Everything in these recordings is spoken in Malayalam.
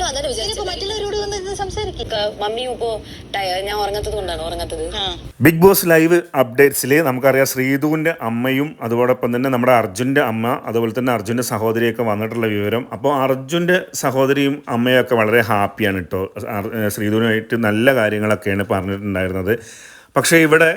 ഞാനും അങ്ങനെ വിചാരിച്ചു മറ്റുള്ളവരോട് വന്ന് ഇത് സംസാരിക്കും. മമ്മിയും ഇപ്പോ ഞാൻ ഉറങ്ങത്തത് കൊണ്ടാണ് ഉറങ്ങത്തത് ബിഗ് ബോസ് ലൈവ് അപ്ഡേറ്റ്സിൽ നമുക്കറിയാം ശ്രീധുവിന്റെ അമ്മയും അതോടൊപ്പം തന്നെ നമ്മുടെ അർജുന്റെ അമ്മ അതുപോലെ തന്നെ അർജുന്റെ സഹോദരിയൊക്കെ വന്നിട്ടുള്ള വിവരം. അപ്പോൾ അർജുന്റെ സഹോദരിയും അമ്മയൊക്കെ വളരെ ഹാപ്പിയാണ് കേട്ടോ. ശ്രീധുവിനായിട്ട് നല്ല കാര്യങ്ങളൊക്കെയാണ് പറഞ്ഞിട്ടുണ്ടായിരുന്നത്. പക്ഷേ ഇവിടെ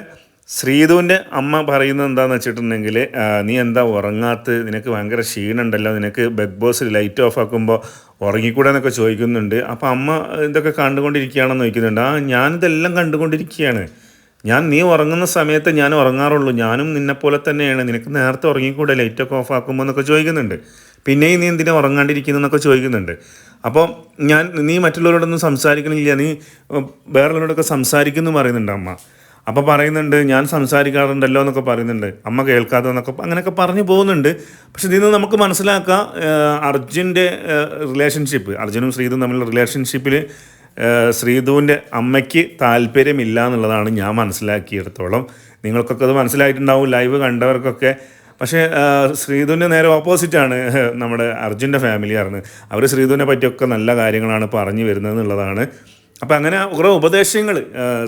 ശ്രീധുവിന്റെ അമ്മ പറയുന്നത് എന്താണെന്ന് വെച്ചിട്ടുണ്ടെങ്കിൽ നീ എന്താ ഉറങ്ങാത്ത നിനക്ക് ഭയങ്കര ക്ഷീണമുണ്ടല്ലോ. നിനക്ക് ബിഗ് ബോസ് ലൈറ്റ് ഓഫ് ആക്കുമ്പോൾ ഉറങ്ങിക്കൂടെ എന്നൊക്കെ ചോദിക്കുന്നുണ്ട്. അപ്പോൾ അമ്മ ഇതൊക്കെ കണ്ടുകൊണ്ടിരിക്കുകയാണെന്ന് ചോദിക്കുന്നുണ്ട്. ആ ഞാനിതെല്ലാം കണ്ടുകൊണ്ടിരിക്കുകയാണ്. ഞാൻ നീ ഉറങ്ങുന്ന സമയത്ത് ഞാൻ ഉറങ്ങാറുള്ളൂ. ഞാനും നിന്നെപ്പോലെ തന്നെയാണ്. നിനക്ക് നേരത്തെ ഉറങ്ങിക്കൂടെ ലൈറ്റൊക്കെ ഓഫ് ആക്കുമ്പോൾ എന്നൊക്കെ ചോദിക്കുന്നുണ്ട്. പിന്നെയും നീ എന്തിനാ ഉറങ്ങാണ്ടിരിക്കുന്നു എന്നൊക്കെ ചോദിക്കുന്നുണ്ട്. അപ്പോൾ ഞാൻ നീ മറ്റുള്ളവരോടൊന്നും സംസാരിക്കണില്ല. നീ വേറെ ഉള്ളവരോടൊക്കെ സംസാരിക്കുന്നു പറയുന്നുണ്ട് അമ്മ. അപ്പോൾ പറയുന്നുണ്ട് ഞാൻ സംസാരിക്കാറുണ്ടല്ലോ എന്നൊക്കെ പറയുന്നുണ്ട്. അമ്മ കേൾക്കാതെ എന്നൊക്കെ അങ്ങനെയൊക്കെ പറഞ്ഞു പോകുന്നുണ്ട്. പക്ഷെ ഇതിൽ നിന്ന് നമുക്ക് മനസ്സിലാക്കാം അർജുന്റെ റിലേഷൻഷിപ്പ് അർജുനും ശ്രീതും തമ്മിലുള്ള റിലേഷൻഷിപ്പിൽ ശ്രീധുവിന്റെ അമ്മയ്ക്ക് താല്പര്യമില്ല എന്നുള്ളതാണ് ഞാൻ മനസ്സിലാക്കിയിടത്തോളം. നിങ്ങൾക്കൊക്കെ അത് മനസ്സിലായിട്ടുണ്ടാവും ലൈവ് കണ്ടവർക്കൊക്കെ. പക്ഷേ ശ്രീധുവിന്റെ നേരെ ഓപ്പോസിറ്റാണ് നമ്മുടെ അർജുന്റെ ഫാമിലി ആയിരുന്നു. അവർ ശ്രീധുവിനെ പറ്റിയൊക്കെ നല്ല കാര്യങ്ങളാണ് പറഞ്ഞു വരുന്നത് എന്നുള്ളതാണ് അപ്പോൾ അങ്ങനെ കുറേ ഉപദേശങ്ങൾ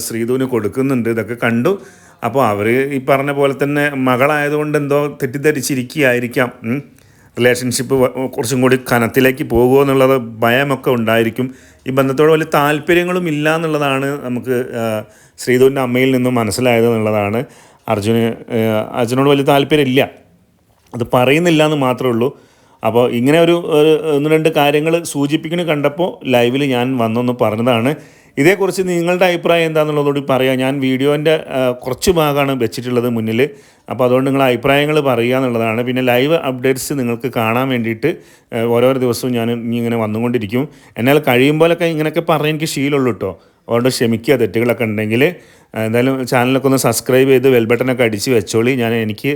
ശ്രീധുവിന് കൊടുക്കുന്നുണ്ട്. ഇതൊക്കെ കണ്ടു. അപ്പോൾ അവർ ഈ പറഞ്ഞ പോലെ തന്നെ മകളായതുകൊണ്ട് എന്തോ തെറ്റിദ്ധരിച്ചിരിക്കുകയായിരിക്കാം. റിലേഷൻഷിപ്പ് കുറച്ചും കൂടി കനത്തിലേക്ക് പോകുമോ എന്നുള്ളത് ഭയമൊക്കെ ഉണ്ടായിരിക്കും. ഈ ബന്ധത്തോട് വലിയ താല്പര്യങ്ങളും ഇല്ല എന്നുള്ളതാണ് നമുക്ക് ശ്രീധുവിന്റെ അമ്മയിൽ നിന്നും മനസ്സിലായത് എന്നുള്ളതാണ്. അർജുന് അർജുനോട് വലിയ താല്പര്യമില്ല. അത് പറയുന്നില്ല എന്ന് മാത്രമേ ഉള്ളൂ. അപ്പോൾ ഇങ്ങനെ ഒരു ഒന്ന് രണ്ട് കാര്യങ്ങൾ സൂചിപ്പിക്കുന്ന കണ്ടപ്പോൾ ലൈവിൽ ഞാൻ വന്നൊന്ന് പറഞ്ഞതാണ്. ഇതേക്കുറിച്ച് നിങ്ങളുടെ അഭിപ്രായം എന്താണെന്നുള്ളതോടി പറയാം. ഞാൻ വീഡിയോന്റെ കുറച്ച് ഭാഗമാണ് വെച്ചിട്ടുള്ളത് മുന്നിൽ. അപ്പോൾ അതുകൊണ്ട് നിങ്ങൾ അഭിപ്രായങ്ങൾ പറയുക എന്നുള്ളതാണ്. പിന്നെ ലൈവ് അപ്ഡേറ്റ്സ് നിങ്ങൾക്ക് കാണാൻ വേണ്ടിയിട്ട് ഓരോ ദിവസവും ഞാൻ ഇങ്ങനെ വന്നുകൊണ്ടിരിക്കും. എന്നാൽ കഴിയുമ്പോഴൊക്കെ ഇങ്ങനെയൊക്കെ പറയാൻ എനിക്ക് ശീലമുള്ളൂ കേട്ടോ. അതുകൊണ്ട് ക്ഷമിക്കുക തെറ്റുകളൊക്കെ ഉണ്ടെങ്കിൽ എന്തായാലും ചാനലൊക്കെ ഒന്ന് സബ്സ്ക്രൈബ് ചെയ്ത് ബെൽ ബട്ടനൊക്കെ അടിച്ച് വെച്ചോളി. ഞാൻ എനിക്ക്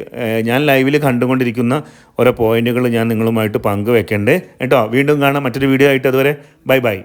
ഞാൻ ലൈവിൽ കണ്ടുകൊണ്ടിരിക്കുന്ന ഓരോ പോയിന്റുകൾ ഞാൻ നിങ്ങളുമായിട്ട് പങ്കുവെക്കണ്ടേ. കേട്ടോ വീണ്ടും കാണാം മറ്റൊരു വീഡിയോ ആയിട്ട് അതുവരെ. Bye bye